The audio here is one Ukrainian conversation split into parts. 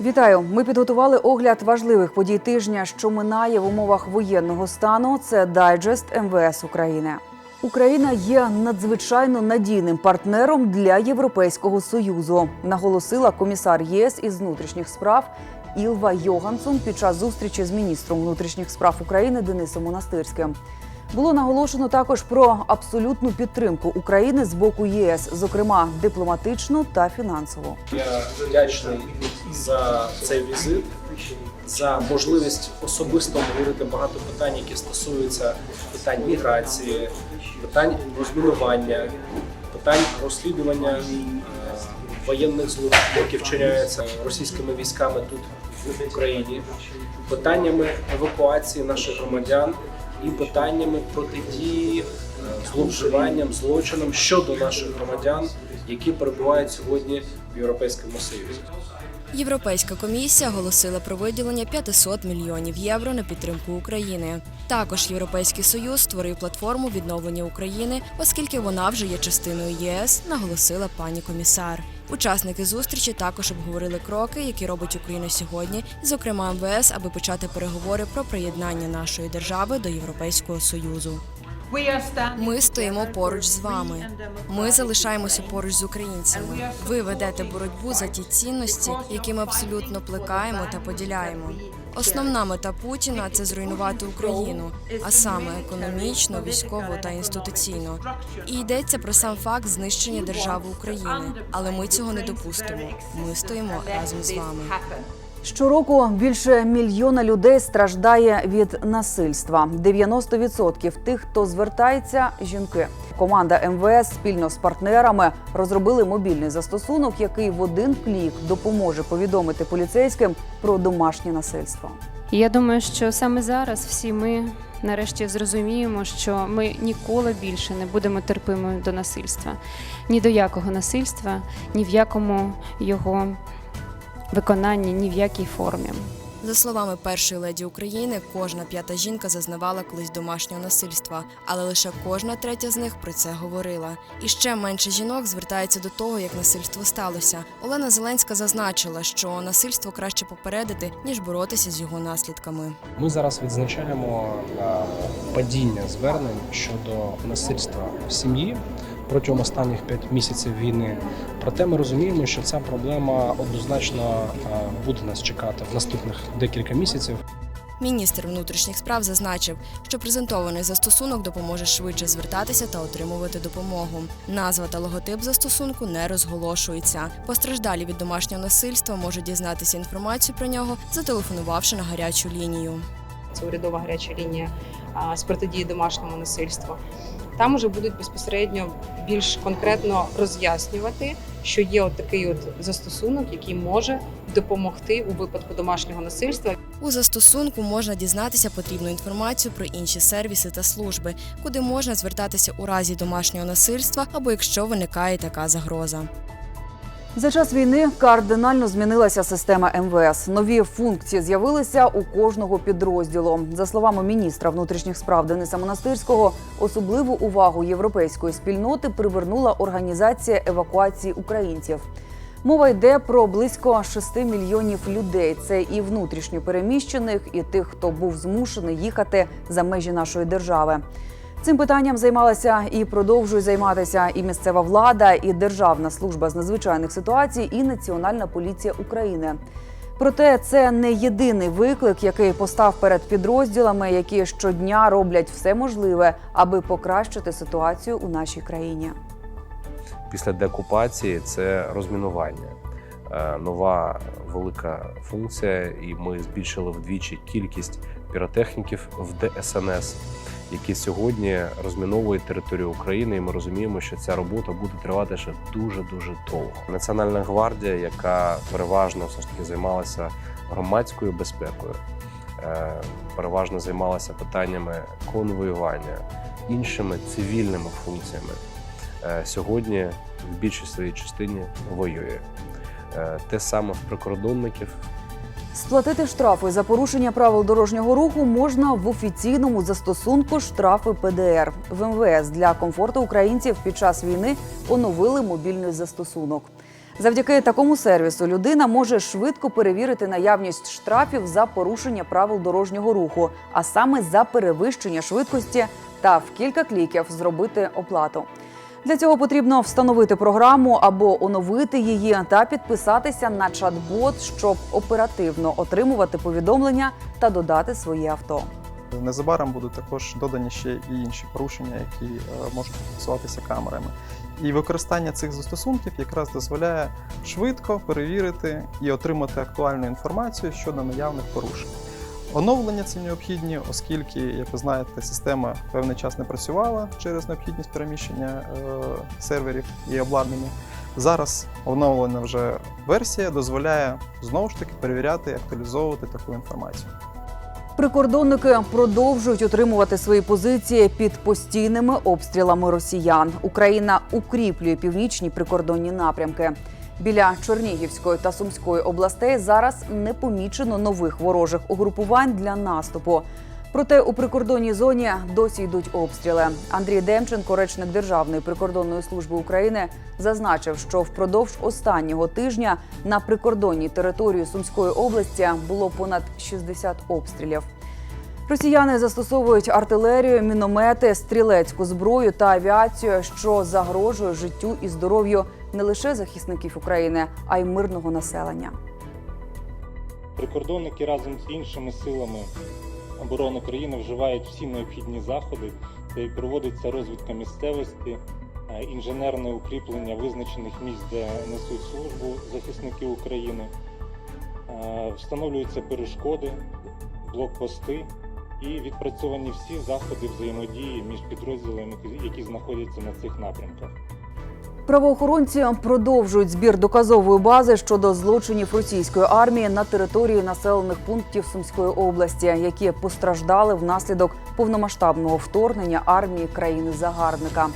Вітаю! Ми підготували огляд важливих подій тижня, що минає в умовах воєнного стану. Це дайджест МВС України. Україна є надзвичайно надійним партнером для Європейського союзу, наголосила комісар ЄС із внутрішніх справ Ілва Йогансон під час зустрічі з міністром внутрішніх справ України Денисом Монастирським. Було наголошено також про абсолютну підтримку України з боку ЄС, зокрема дипломатичну та фінансову. Я вдячний за цей візит, за можливість особисто обговорити багато питань, які стосуються питань міграції, питань розмінування, питань розслідування е, воєнних злочинів, які вчиняються російськими військами тут в Україні, питаннями евакуації наших громадян і питаннями протидії зловживанням, злочинам щодо наших громадян, які перебувають сьогодні в Європейському Союзі. Європейська комісія оголосила про виділення 500 мільйонів євро на підтримку України. Також Європейський союз створив платформу відновлення України, оскільки вона вже є частиною ЄС, наголосила пані комісар. Учасники зустрічі також обговорили кроки, які робить Україна сьогодні, зокрема МВС, аби почати переговори про приєднання нашої держави до Європейського союзу. Ми стоїмо поруч з вами. Ми залишаємося поруч з українцями. Ви ведете боротьбу за ті цінності, які ми абсолютно плекаємо та поділяємо. Основна мета Путіна це зруйнувати Україну, а саме економічно, військово та інституційно. І йдеться про сам факт знищення держави України. Але ми цього не допустимо. Ми стоїмо разом з вами. Щороку більше мільйона людей страждає від насильства. 90% тих, хто звертається, жінки. Команда МВС спільно з партнерами розробили мобільний застосунок, який в один клік допоможе повідомити поліцейським про домашнє насильство. Я думаю, що саме зараз всі ми нарешті зрозуміємо, що ми ніколи більше не будемо терпимими до насильства. Ні до якого насильства, ні в якому його виконанні, ні в якій формі. За словами першої леді України, кожна п'ята жінка зазнавала колись домашнього насильства, але лише кожна третя з них про це говорила. І ще менше жінок звертається до того, як насильство сталося. Олена Зеленська зазначила, що насильство краще попередити ніж боротися з його наслідками. Ми зараз відзначаємо е, падіння звернень щодо насильства в сім'ї протягом останніх п'ять місяців війни. Проте ми розуміємо, що ця проблема однозначно е, буде нас чекати в наступних декілька місяців. Міністр внутрішніх справ зазначив, що презентований застосунок допоможе швидше звертатися та отримувати допомогу. Назва та логотип застосунку не розголошуються. Постраждалі від домашнього насильства можуть дізнатися інформацію про нього, зателефонувавши на гарячу лінію. це урядова гаряча лінія з протидії домашньому насильству. Там уже будуть безпосередньо більш конкретно роз'яснювати, що є от такий от застосунок, який може допомогти у випадку домашнього насильства. У застосунку можна дізнатися потрібну інформацію про інші сервіси та служби, куди можна звертатися у разі домашнього насильства або якщо виникає така загроза. За час війни кардинально змінилася система МВС. Нові функції з'явилися у кожного підрозділу. За словами міністра внутрішніх справ Дениса Монастирського, особливу увагу європейської спільноти привернула організація евакуації українців. Мова йде про близько 6 мільйонів людей. Це і внутрішньо переміщених, і тих, хто був змушений їхати за межі нашої держави. Цим питанням займалася і продовжує займатися і місцева влада, і Державна служба з надзвичайних ситуацій, і Національна поліція України. Проте це не єдиний виклик, який постав перед підрозділами, які щодня роблять все можливе, аби покращити ситуацію у нашій країні. після деокупації це розмінування. Е, Нова велика функція, і ми збільшили вдвічі кількість піротехніків в ДСНС, які сьогодні розміновують територію України. І ми розуміємо, що ця робота буде тривати ще дуже дуже довго. Національна гвардія, яка переважно все ж таки займалася громадською безпекою, е, переважно займалася питаннями конвоювання, іншими цивільними функціями е, сьогодні в більшій своїй частині воює. Е, Те саме в прикордонників. Сплатити штрафи за порушення правил дорожнього руху можна в офіційному застосунку штрафи ПДР в МВС для комфорту українців під час війни оновили мобільний застосунок. Завдяки такому сервісу людина може швидко перевірити наявність штрафів за порушення правил дорожнього руху, а саме за перевищення швидкості та в кілька кліків зробити оплату. Для цього потрібно встановити програму або оновити її та підписатися на чат-бот, щоб оперативно отримувати повідомлення та додати своє авто. Незабаром будуть також додані ще і інші порушення, які е, можуть фіксуватися камерами. І використання цих застосунків якраз дозволяє швидко перевірити і отримати актуальну інформацію щодо наявних порушень. Оновлення ці необхідні, оскільки, як ви знаєте, система певний час не працювала через необхідність переміщення е, серверів і обладнання. Зараз оновлена вже версія дозволяє знову ж таки перевіряти і актуалізовувати таку інформацію. Прикордонники продовжують утримувати свої позиції під постійними обстрілами росіян. Україна укріплює північні прикордонні напрямки. Біля Чернігівської та Сумської областей зараз не помічено нових ворожих угрупувань для наступу. Проте у прикордонній зоні досі йдуть обстріли. Андрій Демченко, речник Державної прикордонної служби України, зазначив, що впродовж останнього тижня на прикордонній території Сумської області було понад 60 обстрілів. Росіяни застосовують артилерію, міномети, стрілецьку зброю та авіацію, що загрожує життю і здоров'ю не лише захисників України, а й мирного населення. Прикордонники разом з іншими силами оборони країни вживають всі необхідні заходи, де проводиться розвідка місцевості, е, інженерне укріплення визначених місць, де несуть службу захисники України, Е, встановлюються перешкоди, блокпости і відпрацьовані всі заходи взаємодії між підрозділами, які знаходяться на цих напрямках. Правоохоронці продовжують збір доказової бази щодо злочинів російської армії на території населених пунктів Сумської області, які постраждали внаслідок повномасштабного вторгнення армії країни-загарбника.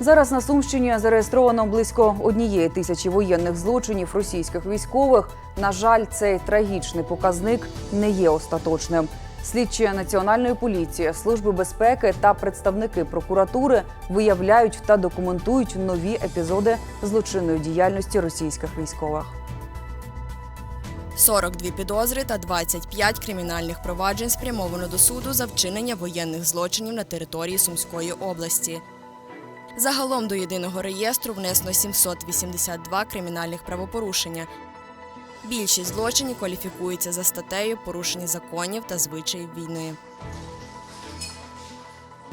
Зараз на Сумщині зареєстровано близько однієї тисячі воєнних злочинів російських військових. На жаль, цей трагічний показник не є остаточним. Слідчі національної поліції, служби безпеки та представники прокуратури виявляють та документують нові епізоди злочинної діяльності російських військових. 42 підозри та 25 кримінальних проваджень спрямовано до суду за вчинення воєнних злочинів на території Сумської області. Загалом до єдиного реєстру внесено 782 кримінальних правопорушення. Більшість злочинів кваліфікуються за статтею порушення законів та звичаїв війни.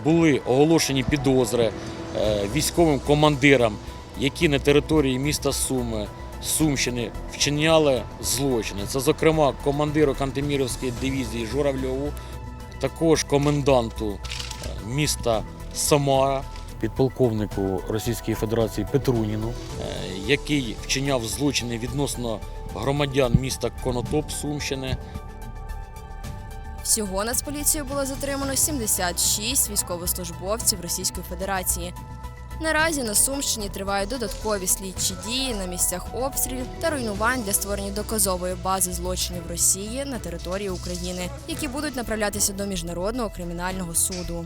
були оголошені підозри е, військовим командирам, які на території міста Суми, Сумщини вчиняли злочини. Це, зокрема, командиру Кантемірівської дивізії Журавльову, також коменданту е, міста Самара, підполковнику Російської Федерації Петруніну, е, який вчиняв злочини відносно громадян міста Конотоп Сумщини, Всього Нацполіцією було затримано 76 військовослужбовців Російської Федерації. Наразі на Сумщині тривають додаткові слідчі дії на місцях обстрілів та руйнувань для створення доказової бази злочинів Росії на території України, які будуть направлятися до міжнародного кримінального суду.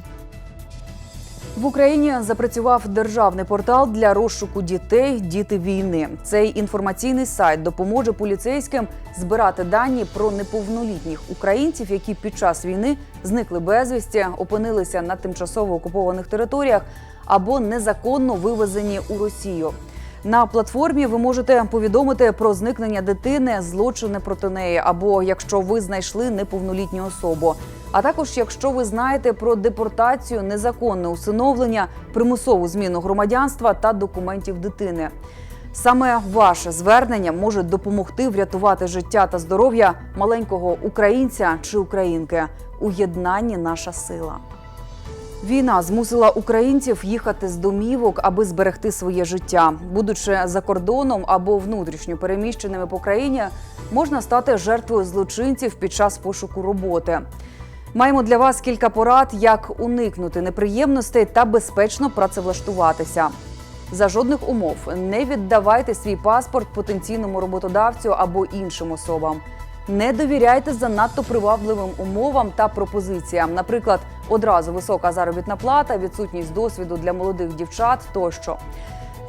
В Україні запрацював державний портал для розшуку дітей Діти війни. Цей інформаційний сайт допоможе поліцейським збирати дані про неповнолітніх українців, які під час війни зникли безвісті, опинилися на тимчасово окупованих територіях або незаконно вивезені у Росію. На платформі ви можете повідомити про зникнення дитини, злочини проти неї, або якщо ви знайшли неповнолітню особу. А також якщо ви знаєте про депортацію, незаконне усиновлення, примусову зміну громадянства та документів дитини. Саме ваше звернення може допомогти врятувати життя та здоров'я маленького українця чи українки. У єднанні наша сила. Війна змусила українців їхати з домівок, аби зберегти своє життя. Будучи за кордоном або внутрішньо переміщеними по країні, можна стати жертвою злочинців під час пошуку роботи. Маємо для вас кілька порад, як уникнути неприємностей та безпечно працевлаштуватися. За жодних умов не віддавайте свій паспорт потенційному роботодавцю або іншим особам. Не довіряйте занадто привабливим умовам та пропозиціям, наприклад, одразу висока заробітна плата, відсутність досвіду для молодих дівчат тощо.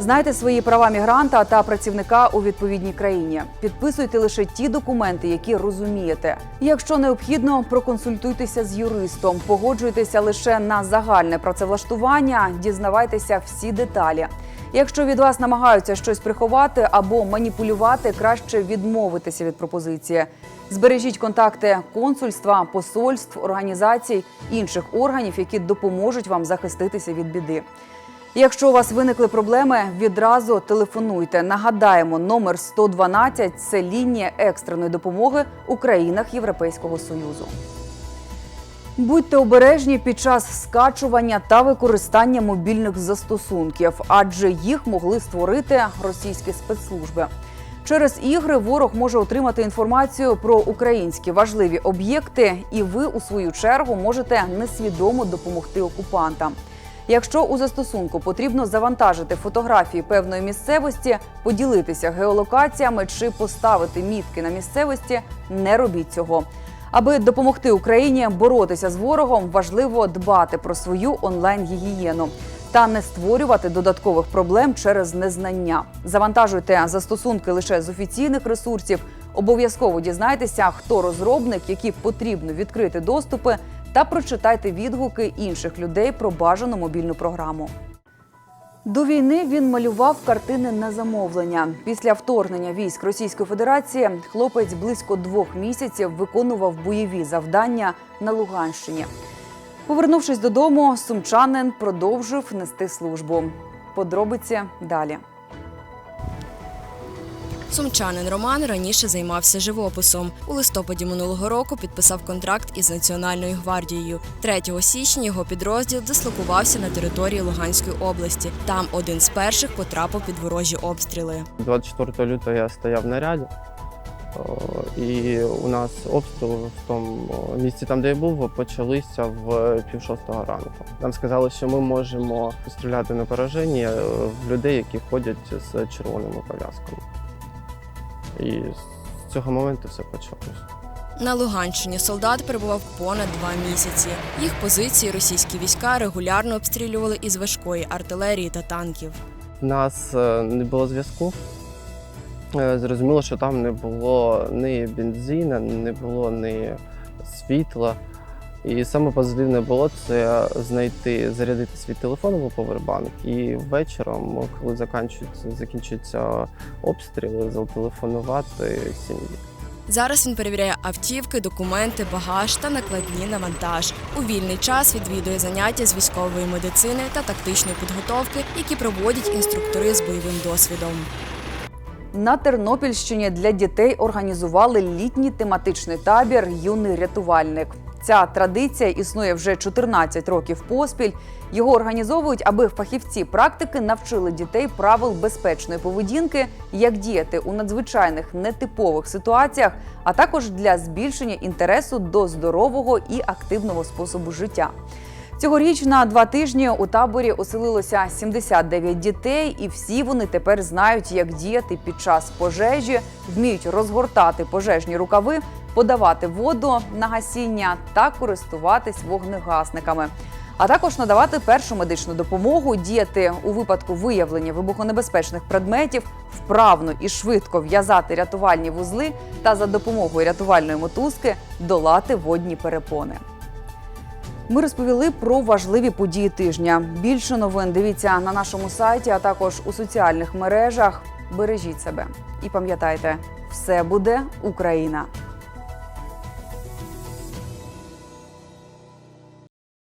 Знайте свої права мігранта та працівника у відповідній країні. Підписуйте лише ті документи, які розумієте. Якщо необхідно, проконсультуйтеся з юристом, погоджуйтеся лише на загальне працевлаштування, дізнавайтеся всі деталі. Якщо від вас намагаються щось приховати або маніпулювати, краще відмовитися від пропозиції. Збережіть контакти консульства, посольств, організацій, інших органів, які допоможуть вам захиститися від біди. Якщо у вас виникли проблеми, відразу телефонуйте. Нагадаємо, номер 112 – це лінія екстреної допомоги у країнах Європейського Союзу. Будьте обережні під час скачування та використання мобільних застосунків, адже їх могли створити російські спецслужби. Через ігри ворог може отримати інформацію про українські важливі об'єкти, і ви, у свою чергу, можете несвідомо допомогти окупантам. Якщо у застосунку потрібно завантажити фотографії певної місцевості, поділитися геолокаціями чи поставити мітки на місцевості, не робіть цього. Аби допомогти Україні боротися з ворогом, важливо дбати про свою онлайн-гігієну та не створювати додаткових проблем через незнання. Завантажуйте застосунки лише з офіційних ресурсів. Обов'язково дізнайтеся, хто розробник, які потрібно відкрити доступи, та прочитайте відгуки інших людей про бажану мобільну програму. До війни він малював картини на замовлення. Після вторгнення військ Російської Федерації хлопець близько двох місяців виконував бойові завдання на Луганщині. Повернувшись додому, сумчанин продовжив нести службу. Подробиці далі. Сумчанин Роман раніше займався живописом. У листопаді минулого року підписав контракт із Національною гвардією. 3 січня його підрозділ дислокувався на території Луганської області. Там один з перших потрапив під ворожі обстріли. 24 лютого я стояв в наряді, і у нас обстріли в тому місці, там, де я був, почалися в пів шостого ранку. Нам сказали, що ми можемо стріляти на пораження в людей, які ходять з червоними пов'язками. І з цього моменту все почалось. На Луганщині солдат перебував понад два місяці. Їх позиції російські війська регулярно обстрілювали із важкої артилерії та танків. У нас е, не було зв'язку. Е, Зрозуміло, що там не було ні бензина, не було ні світла. І саме позитивне було це знайти, зарядити свій телефон або повербанк. І вечором, коли закінчується, закінчується обстріли, зателефонувати сім'ї. Зараз він перевіряє автівки, документи, багаж та накладні на вантаж. У вільний час відвідує заняття з військової медицини та тактичної підготовки, які проводять інструктори з бойовим досвідом. На Тернопільщині для дітей організували літній тематичний табір Юний рятувальник. Ця традиція існує вже 14 років поспіль. Його організовують, аби фахівці практики навчили дітей правил безпечної поведінки, як діяти у надзвичайних нетипових ситуаціях, а також для збільшення інтересу до здорового і активного способу життя. Цьогоріч на два тижні у таборі оселилося 79 дітей, і всі вони тепер знають, як діяти під час пожежі, вміють розгортати пожежні рукави, подавати воду на гасіння та користуватись вогнегасниками. А також надавати першу медичну допомогу, діяти у випадку виявлення вибухонебезпечних предметів, вправно і швидко в'язати рятувальні вузли та за допомогою рятувальної мотузки долати водні перепони. Ми розповіли про важливі події тижня. Більше новин дивіться на нашому сайті, а також у соціальних мережах. Бережіть себе і пам'ятайте, все буде Україна.